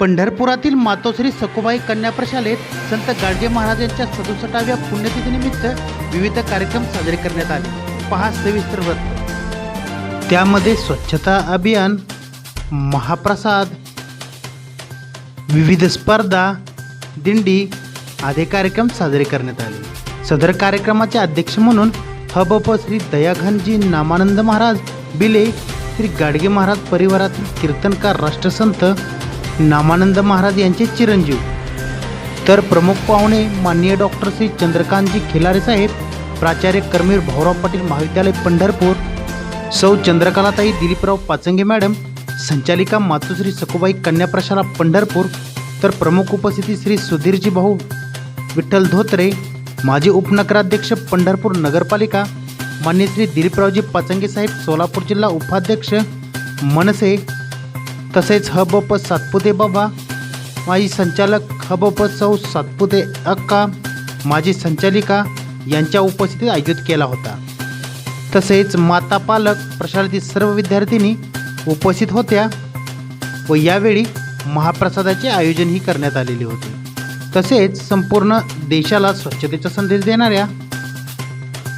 पंढरपुरातील मातोश्री सखुबाई कन्या प्रशालेत संत गाडगे महाराज यांच्या सदुसष्टाव्या पुण्यतिथीनिमित्त विविध कार्यक्रम साजरे करण्यात आले. पहा सविस्तर वृत्त. त्यामध्ये स्वच्छता अभियान महाप्रसाद विविध स्पर्धा दिंडी आदी कार्यक्रम साजरे करण्यात आले. सदर कार्यक्रमाचे अध्यक्ष म्हणून हबप श्री दयाघनजी नामानंद महाराज बिले श्री गाडगे महाराज परिवारातील कीर्तनकार राष्ट्रसंत नामानंद महाराज यांचे चिरंजीव. तर प्रमुख पाहुणे माननीय डॉक्टर श्री चंद्रकांतजी खिलारे साहेब प्राचार्य कर्मीर भाऊराव पाटील महाविद्यालय पंढरपूर सौ चंद्रकलाताई दिलीपराव पाचंगे मॅडम संचालिका मातुश्री सखुबाई कन्या प्रशाला पंढरपूर तर प्रमुख उपस्थिती श्री सुधीरजी भाऊ विठ्ठल धोत्रे माजी उपनगराध्यक्ष पंढरपूर नगरपालिका मान्य श्री दिलीपरावजी पाचंगे साहेब सोलापूर जिल्हा उपाध्यक्ष मनसे तसेच हबप सातपुते बाबा. माजी संचालक हबप सौ सातपुते अक्का. माजी संचालिका यांच्या उपस्थितीत आयोजित केला होता. तसेच माता पालक प्रशालेतील सर्व विद्यार्थिनी उपस्थित होत्या व यावेळी महाप्रसादाचे आयोजनही करण्यात आलेले होते. तसेच संपूर्ण देशाला स्वच्छतेचा संदेश देणाऱ्या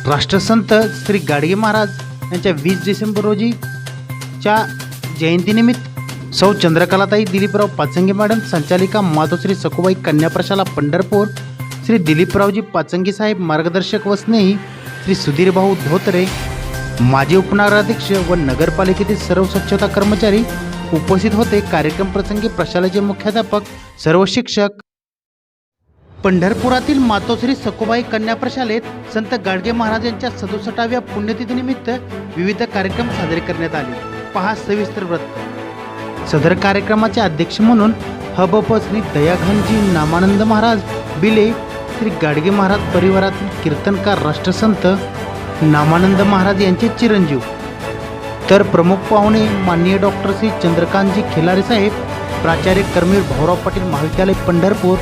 राष्ट्रसंत श्री गाडगे महाराज यांच्या वीस डिसेंबर रोजीच्या जयंतीनिमित्त सौ चंद्रकलाताई दिलीपराव पाचंगे मॅडम संचालिका मातोश्री सखुबाई कन्या प्रशाला पंढरपूर श्री दिलीपरावजी पाचंगे साहेब मार्गदर्शक व स्नेही श्री सुधीरभाऊ धोत्रे माजी उपनगराध्यक्ष व नगरपालिकेतील सर्व स्वच्छता कर्मचारी उपस्थित होते. कार्यक्रम प्रसंगी प्रशालेचे मुख्याध्यापक सर्व शिक्षक. पंढरपुरातील मातोश्री सखुबाई कन्या प्रशालेत संत गाडगे महाराज यांच्या सदुसष्टाव्या पुण्यतिथीनिमित्त विविध कार्यक्रम साजरे करण्यात आले. पहा सविस्तर वृत्त. सदर कार्यक्रमाचे अध्यक्ष म्हणून हबप श्री दयाघनजी नामानंद महाराज बिले श्री गाडगे महाराज परिवारातील कीर्तनकार राष्ट्रसंत नामानंद महाराज यांचे चिरंजीव. तर प्रमुख पाहुणे माननीय डॉक्टर श्री चंद्रकांतजी खिलारे साहेब प्राचार्य कर्मीर भाऊराव पाटील महाविद्यालय पंढरपूर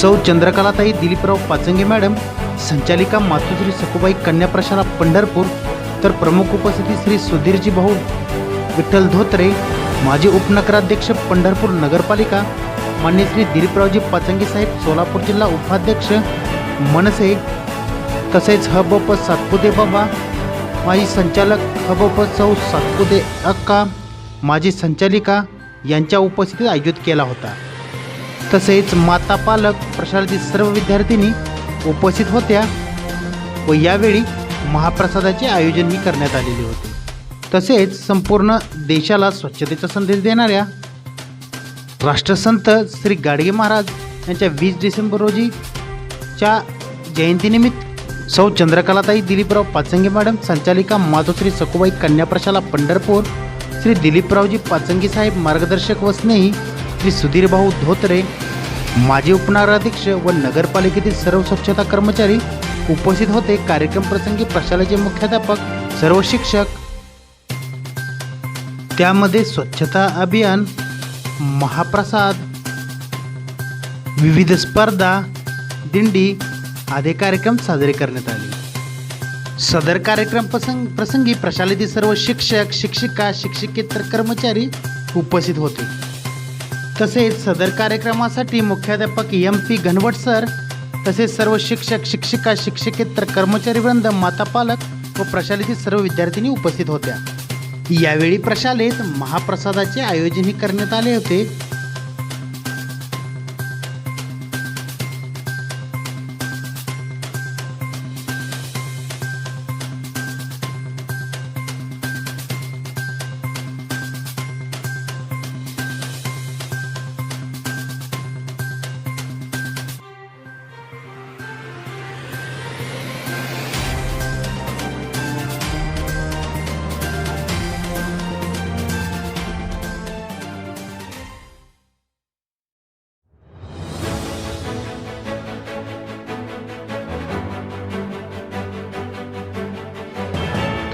सौ चंद्रकलाताई दिलीपराव पाचंगे मॅडम संचालिका मातुश्री सखुबाई कन्या प्रशाला पंढरपूर तर प्रमुख उपस्थिती श्री सुधीरजी भाऊ विठ्ठल धोत्रे माजी उपनगराध्यक्ष पंढरपूर नगरपालिका मान्य श्री दिलीपरावजी पाचंगी साहेब सोलापूर जिल्हा उपाध्यक्ष मनसे तसेच हबप सातपुते बाबा माजी संचालक हबप सौ सातपुते अक्का माजी संचालिका यांच्या उपस्थितीत आयोजित केला होता. तसेच माता पालक प्रशालेतील सर्व विद्यार्थिनी उपस्थित होत्या व यावेळी महाप्रसादाचे आयोजनही करण्यात आलेले होते. तसेच संपूर्ण देशाला स्वच्छतेचा संदेश देणाऱ्या राष्ट्रसंत श्री गाडगे महाराज यांच्या वीस डिसेंबर रोजीच्या जयंतीनिमित्त सौ चंद्रकलाताई दिलीपराव पाचंगे मॅडम संचालिका माधोश्री सखुबाई कन्या प्रशाला पंढरपूर श्री दिलीपरावजी पाचंगी साहेब मार्गदर्शक व स्नेही श्री सुधीरभाऊ धोत्रे माजी उपनगराध्यक्ष व नगरपालिकेतील सर्व स्वच्छता कर्मचारी उपस्थित होते. कार्यक्रम प्रसंगी प्रशालेचे मुख्याध्यापक सर्व शिक्षक त्यामध्ये स्वच्छता अभियान महाप्रसाद विविध स्पर्धा दिंडी आदी कार्यक्रम साजरे करण्यात आले. सदर कार्यक्रम प्रसंग प्रसंगी प्रशालेतील सर्व शिक्षक शिक्षिका शिक्षकेतर कर्मचारी उपस्थित होते. तसेच सदर कार्यक्रमासाठी मुख्याध्यापक एम पी घनवट सर तसेच सर्व शिक्षक शिक्षिका शिक्षकेतर कर्मचारी वृंद माता पालक व प्रशालेतील सर्व विद्यार्थिनी उपस्थित होत्या. यावेळी प्रशालेत महाप्रसादाचे आयोजनही करण्यात आले होते.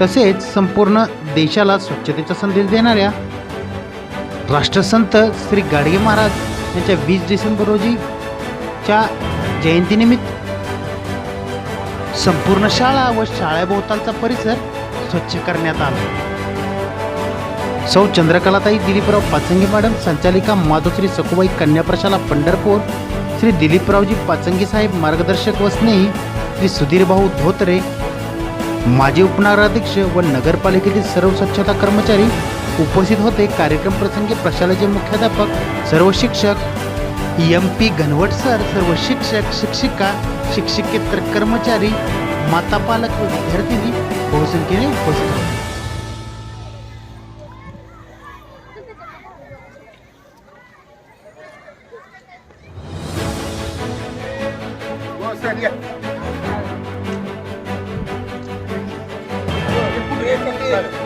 तसेच संपूर्ण देशाला स्वच्छतेचा संदेश देणाऱ्या राष्ट्रसंत श्री गाडगे महाराज यांच्या वीस डिसेंबर रोजीच्या जयंतीनिमित्त संपूर्ण शाळा व शाळेभोवतालचा परिसर स्वच्छ करण्यात आला. सौ चंद्रकलाताई दिलीपराव पाचंगे मॅडम संचालिका माधुश्री सखुबाई कन्या प्रशाला पंढरपूर श्री दिलीपरावजी पाचंगे साहेब मार्गदर्शक व स्नेही श्री सुधीरभाऊ धोत्रे माजी उपनगराध्यक्ष व नगरपालिकेतील सर्व स्वच्छता कर्मचारी उपस्थित होते. कार्यक्रम प्रसंगी प्रशालाचे मुख्याध्यापक सर्व शिक्षक एम पी घनवट सर सर्व शिक्षक शिक्षिका शिक्षकेतर कर्मचारी माता पालक व विद्यार्थी बहुसंख्येने उपस्थित होते. हो, Tabii.